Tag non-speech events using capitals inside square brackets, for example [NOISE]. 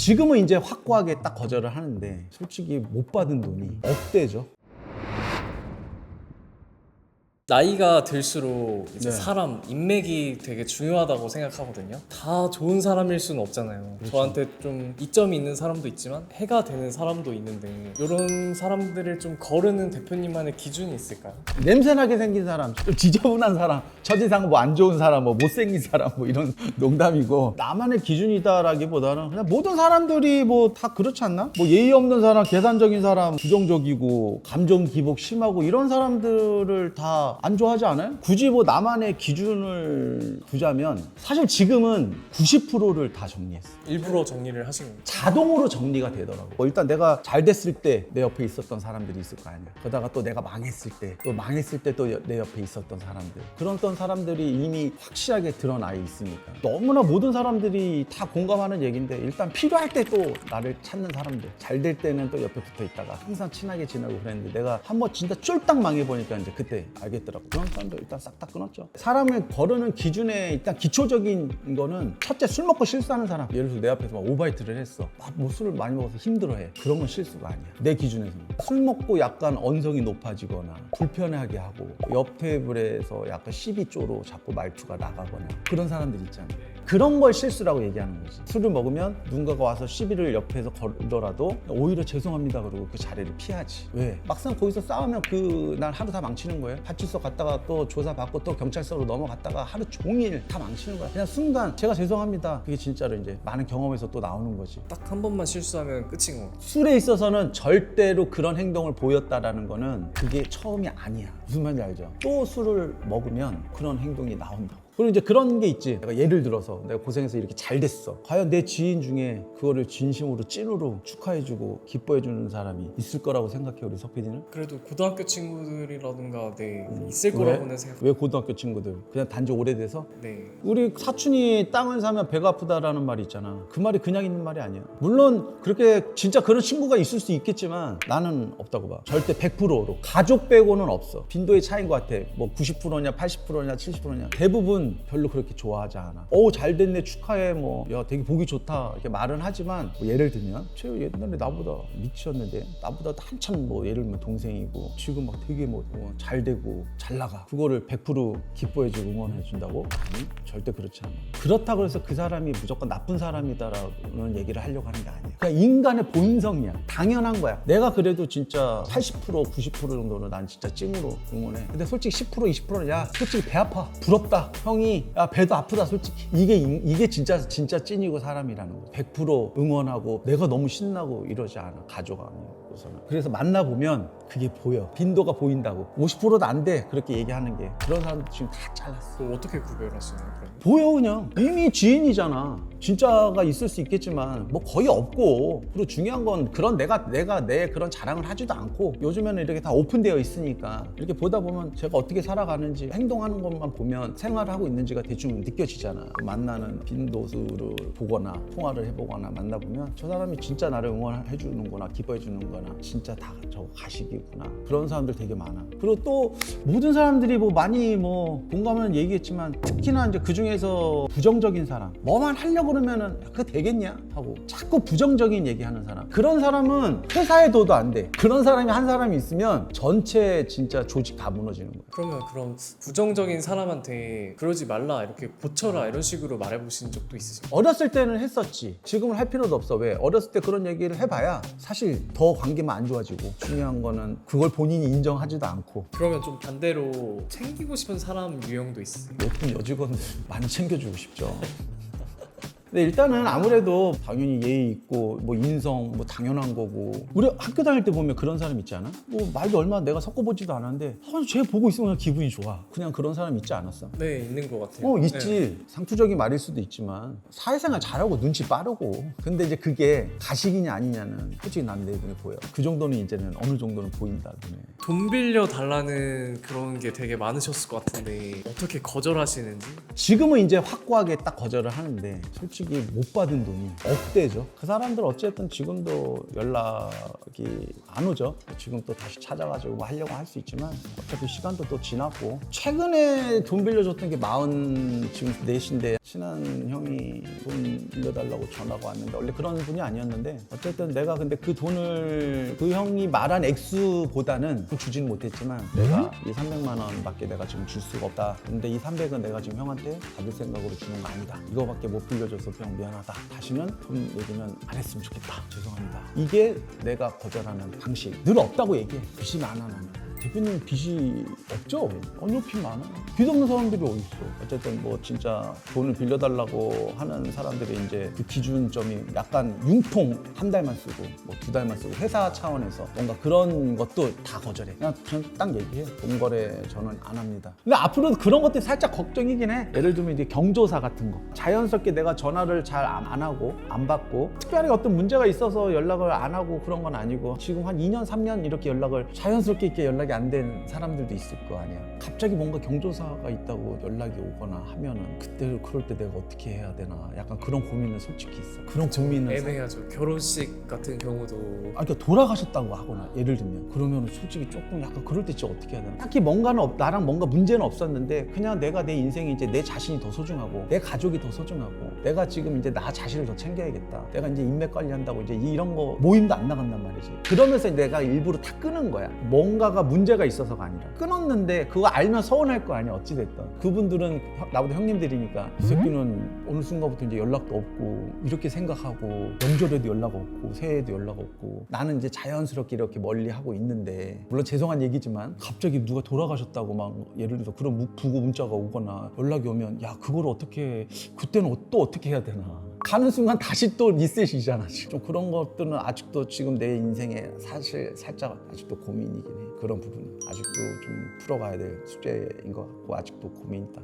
지금은 이제 확고하게 딱 거절을 하는데 솔직히 못 받은 돈이 억대죠. 나이가 들수록 이제 네. 사람 인맥이 되게 중요하다고 생각하거든요. 다 좋은 사람일 수는 없잖아요. 그렇죠. 저한테 좀 이점이 있는 사람도 있지만 해가 되는 사람도 있는데 이런 사람들을 좀 거르는 대표님만의 기준이 있을까요? 냄새나게 생긴 사람, 좀 지저분한 사람, 처지상 뭐 안 좋은 사람, 뭐 못생긴 사람, 뭐 이런 [LAUGHS] 농담이고 나만의 기준이다라기보다는 그냥 모든 사람들이 뭐 다 그렇지 않나? 뭐 예의 없는 사람, 계산적인 사람, 부정적이고 감정 기복 심하고 이런 사람들을 다안 좋아하지 않아요? 굳이 뭐 나만의 기준을 두자면 사실 지금은 90%를 다 정리했어. 일부러 정리를 하신 겁니다. 자동으로 정리가 되더라고. 뭐 일단 내가 잘 됐을 때 내 옆에 있었던 사람들이 있을 거 아니야. 그러다가 또 내가 망했을 때, 또 망했을 때 또 내 옆에 있었던 사람들. 그런 어떤 사람들이 이미 확실하게 드러나 있으니까. 너무나 모든 사람들이 다 공감하는 얘기인데 일단 필요할 때 또 나를 찾는 사람들. 잘 될 때는 또 옆에 붙어 있다가 항상 친하게 지내고 그랬는데 내가 한번 진짜 쫄딱 망해보니까 이제 그때 알겠더라고. 그런 사람들 일단 싹 다 끊었죠. 사람을 거르는 기준에 일단 기초적인 거는 첫째 술 먹고 실수하는 사람. 예를 들어 내 앞에서 막 오바이트를 했어. 막 뭐 술을 많이 먹어서 힘들어해. 그런 건 실수가 아니야. 내 기준에서는. 술 먹고 약간 언성이 높아지거나 불편하게 하고 옆 테이블에서 약간 시비 쪼로 자꾸 말투가 나가거나 그런 사람들 있잖아. 그런 걸 실수라고 얘기하는 거지. 술을 먹으면 누군가가 와서 시비를 옆에서 걸더라도 오히려 죄송합니다 그러고 그 자리를 피하지. 왜? 막상 거기서 싸우면 그 날 하루 다 망치는 거예요. 파출소 갔다가 또 조사받고 또 경찰서로 넘어갔다가 하루 종일 다 망치는 거야. 그냥 순간 제가 죄송합니다. 그게 진짜로 이제 많은 경험에서 또 나오는 거지. 딱 한 번만 실수하면 끝인 거. 술에 있어서는 절대로 그런 행동을 보였다라는 거는 그게 처음이 아니야. 무슨 말인지 알죠? 또 술을 먹으면 그런 행동이 나온다고. 그리고 이제 그런 게 있지. 내가 예를 들어서 내가 고생해서 이렇게 잘 됐어. 과연 내 지인 중에 그거를 진심으로 찐으로 축하해주고 기뻐해주는 사람이 있을 거라고 생각해 우리 석 PD는? 그래도 고등학교 친구들이라든가 네 있을 거라고는 생각. 왜 고등학교 친구들? 그냥 단지 오래돼서? 네. 우리 사촌이 땅을 사면 배가 아프다라는 말이 있잖아. 그 말이 그냥 있는 말이 아니야. 물론 그렇게 진짜 그런 친구가 있을 수 있겠지만 나는 없다고 봐. 절대 100%로. 가족 빼고는 없어. 빈도의 차이인 것 같아. 뭐 90%냐 80%냐 70%냐. 대부분 별로 그렇게 좋아하지 않아. 어우 잘 됐네 축하해 뭐. 야 되게 보기 좋다. 이렇게 말은 하지만 뭐 예를 들면 쟤 옛날에 나보다 미치였는데 나보다 한참 뭐 예를 들면 동생이고 지금 막 되게 뭐 잘 되고 잘 나가. 그거를 100% 기뻐해주고 응원해 준다고? 아니 절대 그렇지 않아. 그렇다고 해서 그 사람이 무조건 나쁜 사람이다라는 얘기를 하려고 하는 게 아니야. 그냥 인간의 본성이야. 당연한 거야. 내가 그래도 진짜 80% 90% 정도는 난 진짜 찐으로 응원해. 근데 솔직히 10% 20%야 솔직히 배 아파. 부럽다. 형 이야 배도 아프다 솔직히. 이게 인- 이게 진짜 진짜 찐이고 사람이라는 거. 100% 응원하고 내가 너무 신나고 이러지 않아. 가족 아니고 서는. 그래서 만나 보면 그게 보여. 빈도가 보인다고. 50%도 안 돼. 그렇게 얘기하는 게. 그런 사람들 지금 다 잘랐어. 어떻게 구별하시나요? 그럼? 보여 그냥 이미 지인이잖아 진짜가 있을 수 있겠지만 뭐 거의 없고 그리고 중요한 건 그런 내가 내가 내 그런 자랑을 하지도 않고 요즘에는 이렇게 다 오픈되어 있으니까 이렇게 보다 보면 제가 어떻게 살아가는지 행동하는 것만 보면 생활을 하고 있는지가 대충 느껴지잖아 만나는 빈도수를 보거나 통화를 해보거나 만나보면 저 사람이 진짜 나를 응원해 주는구나 기뻐해 주는구나 진짜 다저 가식이구나. 그런 사람들 되게 많아. 그리고 또 모든 사람들이 뭐 많이 뭐 공감하는 얘기했지만 특히나 이제 그 중에서 부정적인 사람. 뭐만 하려고 그러면은 그거 되겠냐? 하고 자꾸 부정적인 얘기하는 사람. 그런 사람은 회사에 둬도 안 돼. 그런 사람이 한 사람이 있으면 전체 진짜 조직 다 무너지는 거야. 그러면 그런 부정적인 사람한테 그러지 말라 이렇게 고쳐라 이런 식으로 말해보신 적도 있으신가요? 어렸을 때는 했었지. 지금은 할 필요도 없어. 왜? 어렸을 때 그런 얘기를 해봐야 사실 더 관 계만 안 좋아지고 중요한 거는 그걸 본인이 인정하지도 않고 그러면 좀 반대로 챙기고 싶은 사람 유형도 있어요. 예쁜 여직원들 많이 챙겨주고 싶죠. 근데 일단은 아무래도 당연히 예의 있고 뭐 인성 뭐 당연한 거고 우리 학교 다닐 때 보면 그런 사람 있지 않아? 뭐 말도 얼마 내가 섞어보지도 않았는데 아, 쟤 보고 있으면 그냥 기분이 좋아. 그냥 그런 사람 있지 않았어? 네 있는 것 같아요. 어 네. 있지 상투적인 말일 수도 있지만 사회생활 잘하고 눈치 빠르고 근데 이제 그게 가식이냐 아니냐는 솔직히 난 내 눈에 보여 그 정도는 이제는 어느 정도는 보인다 눈에 돈 빌려 달라는 그런 게 되게 많으셨을 것 같은데 어떻게 거절하시는지 지금은 이제 확고하게 딱 거절을 하는데 솔직히 솔직히 못 받은 돈이 억대죠. 그 사람들 어쨌든 지금도 연락이 안 오죠. 지금 또 다시 찾아가지고 뭐 하려고 할 수 있지만 어차피 시간도 또 지났고 최근에 돈 빌려줬던 게 마흔 지금 넷인데 친한 형이 돈 빌려달라고 전화가 왔는데 원래 그런 분이 아니었는데 어쨌든 내가 근데 그 돈을 그 형이 말한 액수보다는 주지는 못했지만 내가 이 300만 원밖에 내가 지금 줄 수가 없다. 근데 이 300은 내가 지금 형한테 받을 생각으로 주는 거 아니다. 이거밖에 못 빌려줘서 형 미안하다. 다시는 돈 얘기는 안 했으면 좋겠다. 죄송합니다. 이게 내가 거절하는 방식. 늘 없다고 얘기해. 빚이 많아 나는. 대표님 빚이 없죠? 언요 빚 많아. 빚 없는 사람들이 어디 있어? 어쨌든 뭐 진짜 돈을 빌려달라고 하는 사람들이 이제 그 기준점이 약간 융통 한 달만 쓰고 뭐 두 달만 쓰고 회사 차원에서 뭔가 그런 것도 다 거절해. 그냥 저는 딱 얘기해. 돈 거래 저는 안 합니다. 근데 앞으로도 그런 것들이 살짝 걱정이긴 해. 예를 들면 이제 경조사 같은 거. 자연스럽게 내가 전화를 잘 안 하고 안 받고 특별히 어떤 문제가 있어서 연락을 안 하고 그런 건 아니고 지금 한 2년 3년 이렇게 연락을 자연스럽게 이렇게 연락이 안 된 사람들도 있을 거 아니야. 갑자기 뭔가 경조사가 있다고 연락이 오거나 하면은 그때 그럴 때 내가 어떻게 해야 되나 약간 그런 고민은 솔직히 있어. 그런 고민은 사- 애매하죠. 결혼식 같은 경우도 아, 그러니까 돌아가셨다고 하거나 예를 들면 그러면 솔직히 조금 약간 그럴 때 진짜 어떻게 해야 되나 딱히 뭔가는 없, 나랑 뭔가 문제는 없었는데 그냥 내가 내 인생이 이제 내 자신이 더 소중하고 내 가족이 더 소중하고 내가 지금 이제 나 자신을 더 챙겨야겠다 내가 이제 인맥 관리한다고 이제 이런 거 모임도 안 나간단 말이지 그러면서 내가 일부러 다 끄는 거야 뭔가가 문 제가 있어서가 아니라. 끊었는데 그거 알면 서운할 거 아니야 어찌됐든. 그분들은 형- 나보다 형님들이니까 이 새끼는 어느 순간부터 이제 연락도 없고 이렇게 생각하고 명절에도 연락 없고 새해에도 연락 없고 나는 이제 자연스럽게 이렇게 멀리 하고 있는데 물론 죄송한 얘기지만 갑자기 누가 돌아가셨다고 막 예를 들어서 그런 무- 부고 문자가 오거나 연락이 오면 야 그걸 어떻게 그때는 어- 또 어떻게 해야 되나 가는 순간 다시 또 리셋이잖아 좀 그런 것들은 아직도 지금 내 인생에 사실 살짝 아직도 고민이긴 해. 그런 부분은 아직도 좀 풀어가야 될 숙제인 것 같고 아직도 고민이다